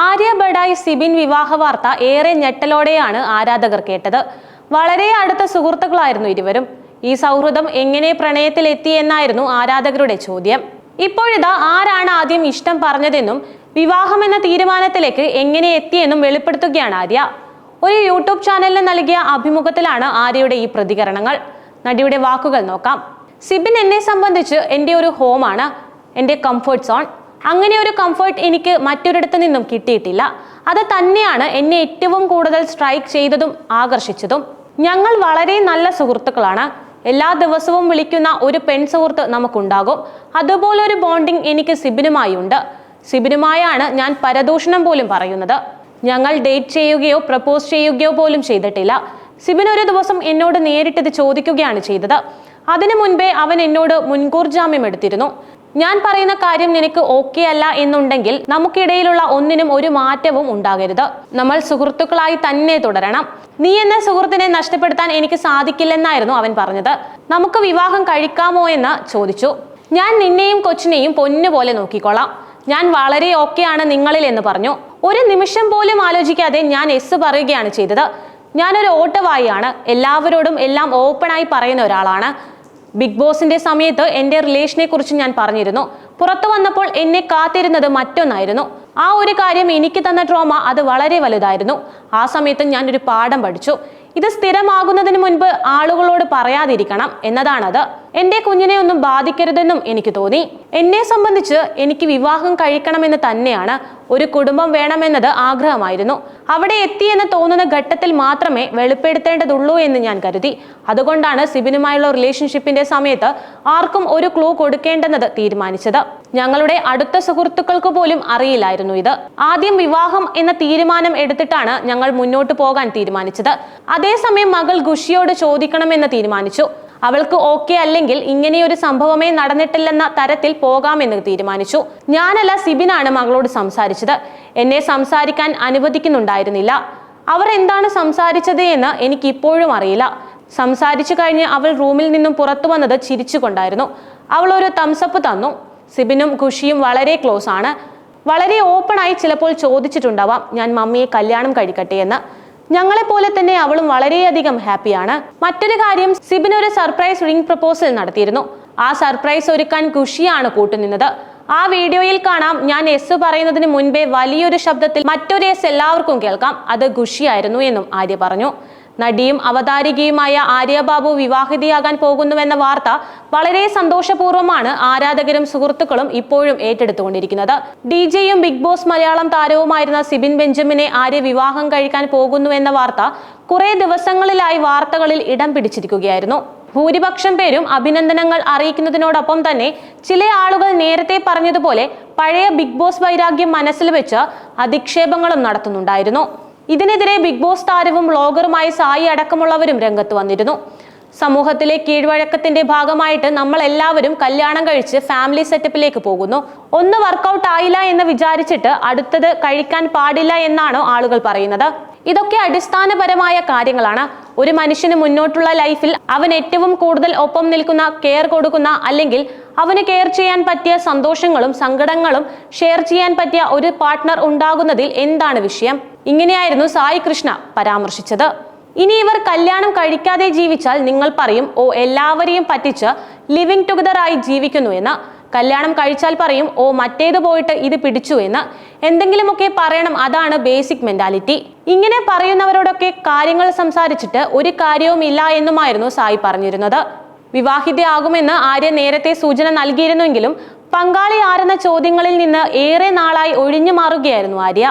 ആര്യ ബഡായി സിബിൻ വിവാഹ വാർത്ത ഏറെ ഞെട്ടലോടെയാണ് ആരാധകർ കേട്ടത്. വളരെ അടുത്ത സുഹൃത്തുക്കളായിരുന്നു ഇരുവരും. ഈ സൗഹൃദം എങ്ങനെ പ്രണയത്തിൽ എത്തി എന്നായിരുന്നു ആരാധകരുടെ ചോദ്യം. ഇപ്പോഴിതാ ആരാണ് ആദ്യം ഇഷ്ടം പറഞ്ഞതെന്നും വിവാഹം എന്ന തീരുമാനത്തിലേക്ക് എങ്ങനെ എത്തിയെന്നും വെളിപ്പെടുത്തുകയാണ് ആര്യ. ഒരു യൂട്യൂബ് ചാനലിന് നൽകിയ അഭിമുഖത്തിലാണ് ആര്യയുടെ ഈ പ്രതികരണങ്ങൾ. നടിയുടെ വാക്കുകൾ നോക്കാം. സിബിൻ എന്നെ സംബന്ധിച്ച് എന്റെ ഒരു ഹോമാണ് എന്റെ കംഫർട്ട് സോൺ അങ്ങനെ ഒരു കംഫർട്ട് എനിക്ക് മറ്റൊരിടത്തു നിന്നും കിട്ടിയിട്ടില്ല. അത് തന്നെയാണ് എന്നെ ഏറ്റവും കൂടുതൽ സ്ട്രൈക്ക് ചെയ്തതും ആകർഷിച്ചതും. ഞങ്ങൾ വളരെ നല്ല സുഹൃത്തുക്കളാണ്. എല്ലാ ദിവസവും വിളിക്കുന്ന ഒരു പെൺ സുഹൃത്ത് നമുക്കുണ്ടാകും. അതുപോലെ ഒരു ബോണ്ടിങ് എനിക്ക് സിബിനുമായി ഉണ്ട്. സിബിനുമായാണ് ഞാൻ പരദൂഷണം പോലും പറയുന്നത്. ഞങ്ങൾ ഡേറ്റ് ചെയ്യുകയോ പ്രപ്പോസ് ചെയ്യുകയോ പോലും ചെയ്തിട്ടില്ല. സിബിൻ ഒരു ദിവസം എന്നോട് നേരിട്ട് ഇത് ചോദിക്കുകയാണ് ചെയ്തത്. അതിനു മുൻപേ അവൻ എന്നോട് മുൻകൂർ ജാമ്യം എടുത്തിരുന്നു. ഞാൻ പറയുന്ന കാര്യം നിനക്ക് ഓക്കെ അല്ല എന്നുണ്ടെങ്കിൽ നമുക്കിടയിലുള്ള ഒന്നിനും ഒരു മാറ്റവും ഉണ്ടാകരുത്. നമ്മൾ സുഹൃത്തുക്കളായി തന്നെ തുടരണം. നീ എന്ന സുഹൃത്തിനെ നഷ്ടപ്പെടുത്താൻ എനിക്ക് സാധിക്കില്ലെന്നായിരുന്നു അവൻ പറഞ്ഞത്. നമുക്ക് വിവാഹം കഴിക്കാമോ എന്ന് ചോദിച്ചു. ഞാൻ നിന്നെയും കൊച്ചിനെയും പൊന്നുപോലെ നോക്കിക്കോളാം ഞാൻ വളരെ ഓക്കെയാണ് നിങ്ങളിൽ എന്ന് പറഞ്ഞു. ഒരു നിമിഷം പോലും ആലോചിക്കാതെ ഞാൻ എസ് പറയുകയാണ് ചെയ്തത്. ഞാനൊരു ഓട്ടവായിയാണ് എല്ലാവരോടും എല്ലാം ഓപ്പണായി പറയുന്ന ഒരാളാണ്. ബിഗ് ബോസിന്റെ സമയത്ത് എന്റെ റിലേഷനെ കുറിച്ച് ഞാൻ പറഞ്ഞിരുന്നു. പുറത്തു വന്നപ്പോൾ എന്നെ കാത്തിരുന്നത് മറ്റൊന്നായിരുന്നു. ആ ഒരു കാര്യം എനിക്ക് തന്ന ട്രോമ അത് വളരെ വലുതായിരുന്നു. ആ സമയത്ത് ഞാൻ ഒരു പാഠം പഠിച്ചു. ഇത് സ്ഥിരമാകുന്നതിന് മുൻപ് ആളുകളോട് പറയാതിരിക്കണം എന്നതാണത്. എന്റെ കുഞ്ഞിനെ ഒന്നും ബാധിക്കരുതെന്നും എനിക്ക് തോന്നി. എന്നെ സംബന്ധിച്ച് എനിക്ക് വിവാഹം കഴിക്കണമെന്ന് തന്നെയാണ് ഒരു കുടുംബം വേണമെന്നത് ആഗ്രഹമായിരുന്നു. അവിടെ എത്തിയെന്ന് തോന്നുന്ന ഘട്ടത്തിൽ മാത്രമേ വെളിപ്പെടുത്തേണ്ടതുള്ളൂ എന്ന് ഞാൻ കരുതി. അതുകൊണ്ടാണ് സിബിനുമായുള്ള റിലേഷൻഷിപ്പിന്റെ സമയത്ത് ആർക്കും ഒരു ക്ലൂ കൊടുക്കേണ്ടെന്നത് തീരുമാനിച്ചത്. ഞങ്ങളുടെ അടുത്ത സുഹൃത്തുക്കൾക്ക് പോലും അറിയില്ലായിരുന്നു ഇത്. ആദ്യം വിവാഹം എന്ന തീരുമാനം എടുത്തിട്ടാണ് ഞങ്ങൾ മുന്നോട്ട് പോകാൻ തീരുമാനിച്ചത്. അതേസമയം മകൾ ഖുഷിയോട് ചോദിക്കണമെന്ന് തീരുമാനിച്ചു. അവൾക്ക് ഓക്കെ അല്ലെങ്കിൽ ഇങ്ങനെയൊരു സംഭവമേ നടന്നിട്ടില്ലെന്ന തരത്തിൽ പോകാമെന്ന് തീരുമാനിച്ചു. ഞാനല്ല സിബിനാണ് മകളോട് സംസാരിച്ചത്. എന്നെ സംസാരിക്കാൻ അനുവദിക്കുന്നുണ്ടായിരുന്നില്ല. അവർ എന്താണ് സംസാരിച്ചത് എന്ന് എനിക്ക് ഇപ്പോഴും അറിയില്ല. സംസാരിച്ചു കഴിഞ്ഞ് അവൾ റൂമിൽ നിന്നും പുറത്തു വന്നത് ചിരിച്ചുകൊണ്ടായിരുന്നു. അവൾ ഒരു തംസപ്പ് തന്നു. സിബിനും ഖുഷിയും വളരെ ക്ലോസ് ആണ്. വളരെ ഓപ്പണായി ചിലപ്പോൾ ചോദിച്ചിട്ടുണ്ടാവാം ഞാൻ മമ്മിയെ കല്യാണം കഴിക്കട്ടെ എന്ന്. ഞങ്ങളെ പോലെ തന്നെ അവളും വളരെയധികം ഹാപ്പിയാണ്. മറ്റൊരു കാര്യം സിബിൻ ഒരു സർപ്രൈസ് റിംഗ് പ്രപ്പോസൽ നടത്തിയിരുന്നു. ആ സർപ്രൈസ് ഒരുക്കാൻ ഖുഷിയാണ് കൂട്ടുനിന്നത്. ആ വീഡിയോയിൽ കാണാം. ഞാൻ എസ് പറയുന്നതിന് മുൻപേ വലിയൊരു ശബ്ദത്തിൽ മറ്റൊരു എസ് എല്ലാവർക്കും കേൾക്കാം. അത് ഖുഷിയായിരുന്നു എന്നും ആര്യ പറഞ്ഞു. നടിയും അവതാരികയുമായ ആര്യബാബു വിവാഹിതയാകാൻ പോകുന്നുവെന്ന വാർത്ത വളരെ സന്തോഷപൂർവമാണ് ആരാധകരും സുഹൃത്തുക്കളും ഇപ്പോഴും ഏറ്റെടുത്തുകൊണ്ടിരിക്കുന്നത്. ഡി ജെയും ബിഗ് ബോസ് മലയാളം താരവുമായിരുന്ന സിബിൻ ബെഞ്ചമിനെ ആര്യ വിവാഹം കഴിക്കാൻ പോകുന്നുവെന്ന വാർത്ത കുറേ ദിവസങ്ങളിലായി വാർത്തകളിൽ ഇടം പിടിച്ചിരിക്കുകയായിരുന്നു. ഭൂരിപക്ഷം പേരും അഭിനന്ദനങ്ങൾ അറിയിക്കുന്നതിനോടൊപ്പം തന്നെ ചില ആളുകൾ നേരത്തെ പറഞ്ഞതുപോലെ പഴയ ബിഗ് ബോസ് വൈരാഗ്യം മനസ്സിൽ വെച്ച് അധിക്ഷേപങ്ങളും നടത്തുന്നുണ്ടായിരുന്നു. ഇതിനെതിരെ ബിഗ് ബോസ് താരവും വ്ളോഗറുമായി സായി അടക്കമുള്ളവരും രംഗത്ത് വന്നിരുന്നു. സമൂഹത്തിലെ കീഴ്വഴക്കത്തിന്റെ ഭാഗമായിട്ട് നമ്മൾ എല്ലാവരും കല്യാണം കഴിച്ച് ഫാമിലി സെറ്റപ്പിലേക്ക് പോകുന്നു. ഒന്ന് വർക്കൗട്ട് ആയില്ല എന്ന് വിചാരിച്ചിട്ട് അടുത്തത് കഴിക്കാൻ പാടില്ല എന്നാണോ ആളുകൾ പറയുന്നത്. ഇതൊക്കെ അടിസ്ഥാനപരമായ കാര്യങ്ങളാണ്. ഒരു മനുഷ്യന് മുന്നോട്ടുള്ള ലൈഫിൽ അവൻ ഏറ്റവും കൂടുതൽ ഒപ്പം നിൽക്കുന്ന കെയർ കൊടുക്കുന്ന അല്ലെങ്കിൽ അവന് കെയർ ചെയ്യാൻ പറ്റിയ സന്തോഷങ്ങളും സങ്കടങ്ങളും ഷെയർ ചെയ്യാൻ പറ്റിയ ഒരു പാർട്ട്ണർ ഉണ്ടാകുന്നതിൽ എന്താണ് വിഷയം? ഇങ്ങനെയായിരുന്നു സായി കൃഷ്ണ പരാമർശിച്ചത്. ഇനി ഇവർ കല്യാണം കഴിക്കാതെ ജീവിച്ചാൽ നിങ്ങൾ പറയും ഓ എല്ലാവരെയും പറ്റിച്ച് ലിവിങ് ആയി ജീവിക്കുന്നു എന്ന്. കല്യാണം കഴിച്ചാൽ പറയും ഓ മറ്റേത് പോയിട്ട് ഇത് പിടിച്ചു എന്ന്. എന്തെങ്കിലുമൊക്കെ പറയണം അതാണ് ബേസിക് മെന്റാലിറ്റി ഇങ്ങനെ പറയുന്നവരോടൊക്കെ കാര്യങ്ങൾ സംസാരിച്ചിട്ട് ഒരു കാര്യവുമില്ല എന്നുമായിരുന്നു സായി പറഞ്ഞിരുന്നത്. വിവാഹിതയാകുമെന്ന് ആര്യ നേരത്തെ സൂചന നൽകിയിരുന്നുവെങ്കിലും പങ്കാളി ആരെന്ന ചോദ്യങ്ങളിൽ നിന്ന് ഏറെ നാളായി ഒഴിഞ്ഞു മാറുകയായിരുന്നു ആര്യ.